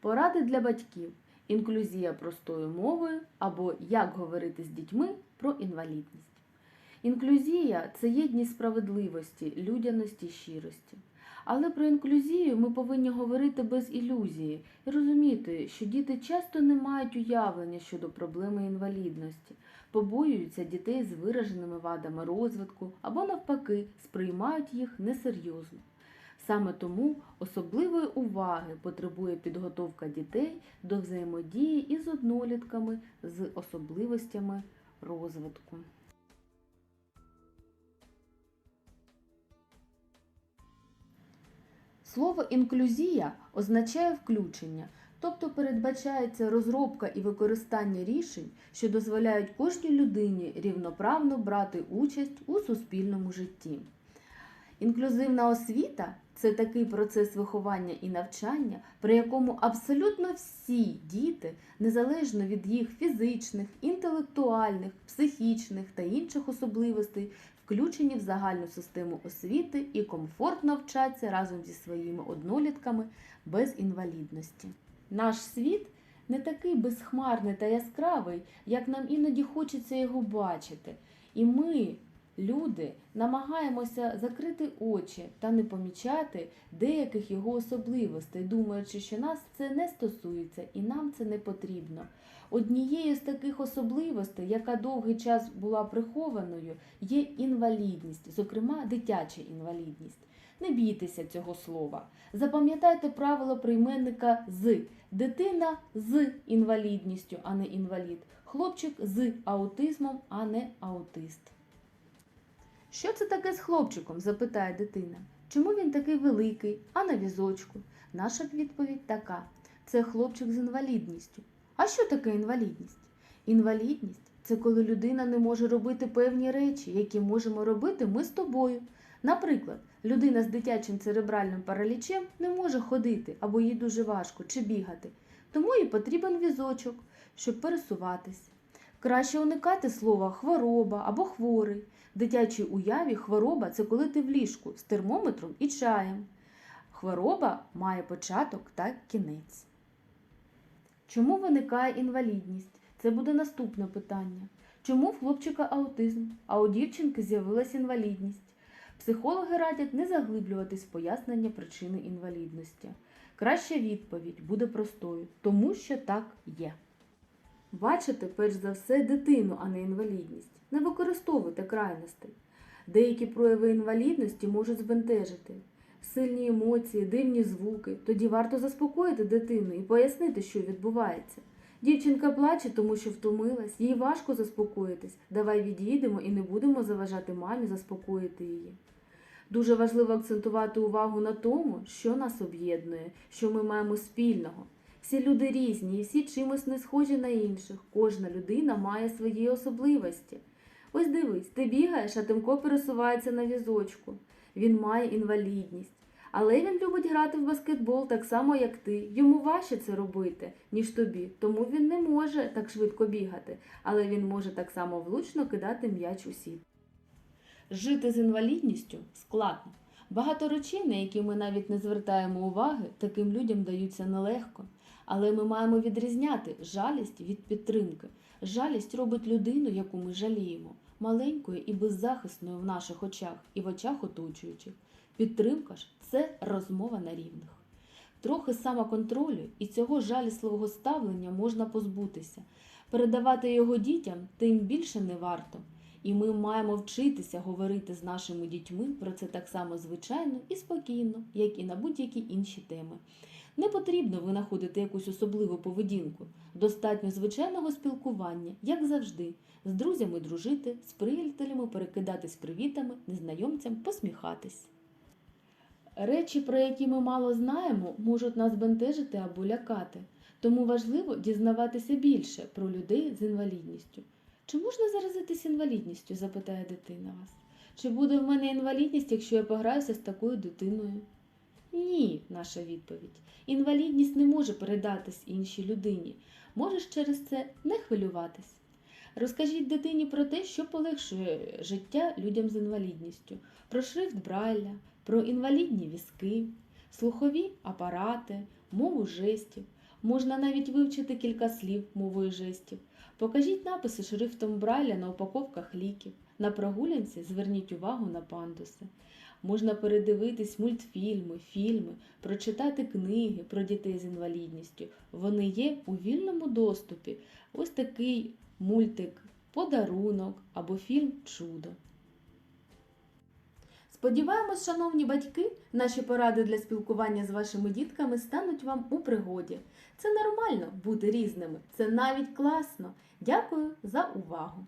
Поради для батьків. Інклюзія простою мовою або як говорити з дітьми про інвалідність. Інклюзія це єдність справедливості, людяності, щирості. Але про інклюзію ми повинні говорити без ілюзії і розуміти, що діти часто не мають уявлення щодо проблеми інвалідності, побоюються дітей з вираженими вадами розвитку або навпаки сприймають їх несерйозно. Саме тому особливої уваги потребує підготовка дітей до взаємодії із однолітками з особливостями розвитку. Слово інклюзія означає включення, тобто передбачається розробка і використання рішень, що дозволяють кожній людині рівноправно брати участь у суспільному житті. Інклюзивна освіта це такий процес виховання і навчання, при якому абсолютно всі діти, незалежно від їх фізичних, інтелектуальних, психічних та інших особливостей, включені в загальну систему освіти і комфортно вчаться разом зі своїми однолітками без інвалідності. Наш світ не такий безхмарний та яскравий, як нам іноді хочеться його бачити. І ми, люди, намагаємося закрити очі та не помічати деяких його особливостей, думаючи, що нас це не стосується і нам це не потрібно. Однією з таких особливостей, яка довгий час була прихованою, є інвалідність, зокрема дитяча інвалідність. Не бійтеся цього слова. Запам'ятайте правило прийменника з дитина з інвалідністю, а не інвалід, хлопчик з аутизмом, а не аутист. Що це таке з хлопчиком? запитає дитина. Чому він такий великий, а на візочку? Наша відповідь така: це хлопчик з інвалідністю. А що таке інвалідність? Інвалідність це коли людина не може робити певні речі, які можемо робити ми з тобою. Наприклад, людина з дитячим церебральним паралічем не може ходити або їй дуже важко чи бігати, тому їй потрібен візочок, щоб пересуватись. Краще уникати слова хвороба або хворий. В дитячій уяві хвороба це коли ти в ліжку з термометром і чаєм. Хвороба має початок та кінець. Чому виникає інвалідність? Це буде наступне питання. Чому в хлопчика аутизм, а у дівчинки з'явилась інвалідність? Психологи радять не заглиблюватись в пояснення причини інвалідності. Краща відповідь буде простою, тому що так є. Бачите, перш за все, дитину, а не інвалідність. Не використовуйте крайностей. Деякі прояви інвалідності можуть збентежити. Сильні емоції, дивні звуки. Тоді варто заспокоїти дитину і пояснити, що відбувається. Дівчинка плаче, тому що втомилась, їй важко заспокоїтись. Давай відійдемо і не будемо заважати мамі заспокоїти її. Дуже важливо акцентувати увагу на тому, що нас об'єднує, що ми маємо спільного. Всі люди різні і всі чимось не схожі на інших. Кожна людина має свої особливості. Ось дивись, ти бігаєш, а Тимко пересувається на візочку. Він має інвалідність. Але він любить грати в баскетбол так само, як ти. Йому важче це робити, ніж тобі, тому він не може так швидко бігати, але він може так само влучно кидати м'яч у сіт. Жити з інвалідністю складно. Багато речей, на які ми навіть не звертаємо уваги, таким людям даються нелегко. Але ми маємо відрізняти жалість від підтримки. Жалість робить людину, яку ми жаліємо, маленькою і беззахисною в наших очах і в очах оточуючих. Підтримка ж це розмова на рівних. Трохи самоконтролю і цього жалісливого ставлення можна позбутися. Передавати його дітям тим більше не варто. І ми маємо вчитися говорити з нашими дітьми про це так само звичайно і спокійно, як і на будь-які інші теми. Не потрібно винаходити якусь особливу поведінку. Достатньо звичайного спілкування, як завжди, з друзями дружити, з приятелями перекидатись привітами, незнайомцям посміхатись. Речі, про які ми мало знаємо, можуть нас бентежити або лякати. Тому важливо дізнаватися більше про людей з інвалідністю. Чи можна заразитись інвалідністю? запитає дитина вас. Чи буде в мене інвалідність, якщо я пограюся з такою дитиною? Ні, наша відповідь. Інвалідність не може передатись іншій людині. Можеш через це не хвилюватись. Розкажіть дитині про те, що полегшує життя людям з інвалідністю, про шрифт Брайля, про інвалідні візки, слухові апарати, мову жестів. Можна навіть вивчити кілька слів мовою жестів. Покажіть написи шрифтом Брайля на упаковках ліків. На прогулянці зверніть увагу на пандуси. Можна передивитись мультфільми, фільми, прочитати книги про дітей з інвалідністю. Вони є у вільному доступі. Ось такий мультик Подарунок або фільм Чудо. Сподіваємось, шановні батьки, наші поради для спілкування з вашими дітками стануть вам у пригоді. Це нормально бути різними, це навіть класно. Дякую за увагу!